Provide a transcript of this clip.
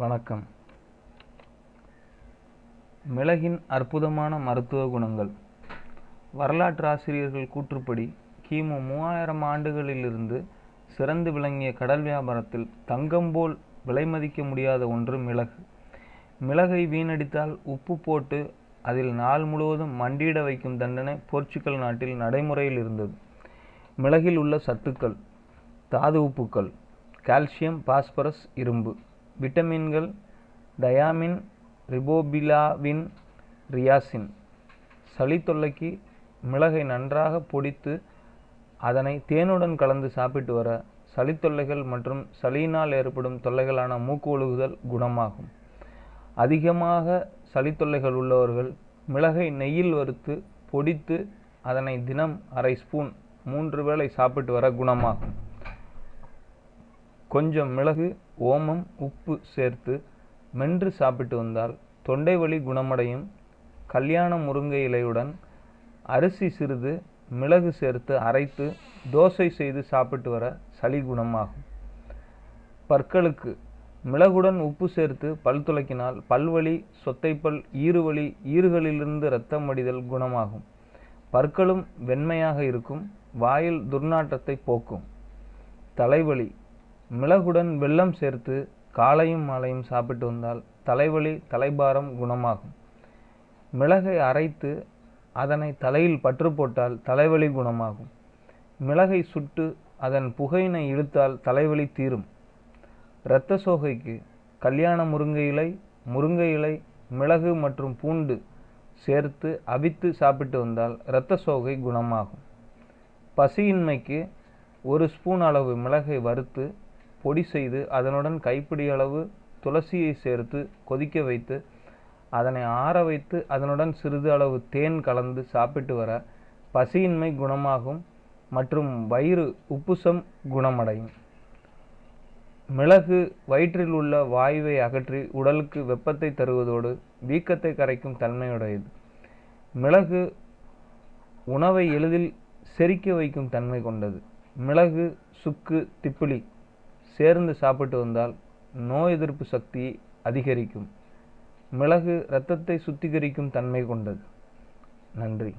வணக்கம். மிளகின் அற்புதமான மருத்துவ குணங்கள். வரலாற்றாசிரியர்கள் கூற்றுப்படி கிமு மூவாயிரம் ஆண்டுகளிலிருந்து சிறந்து விளங்கிய கடல் வியாபாரத்தில் தங்கம் போல் விலை மதிக்க முடியாத ஒன்று மிளகு. மிளகை வீணடித்தால் உப்பு போட்டு அதில் நாள் முழுவதும் மண்டியிட வைக்கும் தண்டனை போர்ச்சுகல் நாட்டில் நடைமுறையில் இருந்தது. மிளகில் உள்ள சத்துக்கள் தாது உப்புக்கள் கால்சியம் பாஸ்பரஸ் இரும்பு. விட்டமின்கள் டயாமின் ரிபோபிலாவின் ரியாசின். சளி தொல்லைக்கு மிளகை நன்றாக பொடித்து அதனை தேனுடன் கலந்து சாப்பிட்டு வர சளி தொல்லைகள் மற்றும் சளியினால் ஏற்படும் தொல்லைகளான மூக்கு ஒழுகுதல் குணமாகும். அதிகமாக சளி தொல்லைகள் உள்ளவர்கள் மிளகை நெய்யில் வறுத்து பொடித்து அதனை தினம் அரை ஸ்பூன் மூன்று வேளை சாப்பிட்டு வர குணமாகும். கொஞ்சம் மிளகு ஓமம் உப்பு சேர்த்து மென்று சாப்பிட்டு வந்தால் தொண்டை வலி குணமடையும். கல்யாண முருங்கை இலையுடன் அரிசி சிறிது மிளகு சேர்த்து அரைத்து தோசை செய்து சாப்பிட்டு வர சளி குணமாகும். பற்களுக்கு மிளகுடன் உப்பு சேர்த்து பல் துளக்கினால் பல்வலி சொத்தைப்பல் ஈறுவலி ஈறுகளிலிருந்து இரத்தம் வடிதல் குணமாகும். பற்களும் வெண்மையாக இருக்கும் வாயில் துர்நாற்றத்தை போக்கும். தலைவலி மிளகுடன் வெல்லம் சேர்த்து காலையும் மாலையும் சாப்பிட்டு வந்தால் தலைவலி தலைபாரம் குணமாகும். மிளகை அரைத்து அதனை தலையில் பற்று போட்டால் தலைவலி குணமாகும். மிளகை சுட்டு அதன் புகையினை இழுத்தால் தலைவலி தீரும். இரத்த சோகைக்கு கல்யாண முருங்கை இலை முருங்கை இலை மிளகு மற்றும் பூண்டு சேர்த்து அவித்து சாப்பிட்டு வந்தால் இரத்த சோகை குணமாகும். பசியின்மைக்கு ஒரு ஸ்பூன் அளவு மிளகை வறுத்து பொடி செய்து அதனுடன் கைப்பிடி அளவு துளசியை சேர்த்து கொதிக்க வைத்து அதனை ஆற வைத்து அதனுடன் சிறிது அளவு தேன் கலந்து சாப்பிட்டு வர பசியின்மை குணமாகும் மற்றும் வயிறு உப்புசம் குணமடையும். மிளகு வயிற்றில் உள்ள வாயுவை அகற்றி உடலுக்கு வெப்பத்தை தருவதோடு வீக்கத்தை கரைக்கும் தன்மையுடையது. மிளகு உணவை எளிதில் செரிக்க வைக்கும் தன்மை கொண்டது. மிளகு சுக்கு திப்பிலி சேர்ந்து சாப்பிட்டு வந்தால் நோய் எதிர்ப்பு சக்தியை அதிகரிக்கும். மிளகு இரத்தத்தை சுத்திகரிக்கும் தன்மை கொண்டது. நன்றி.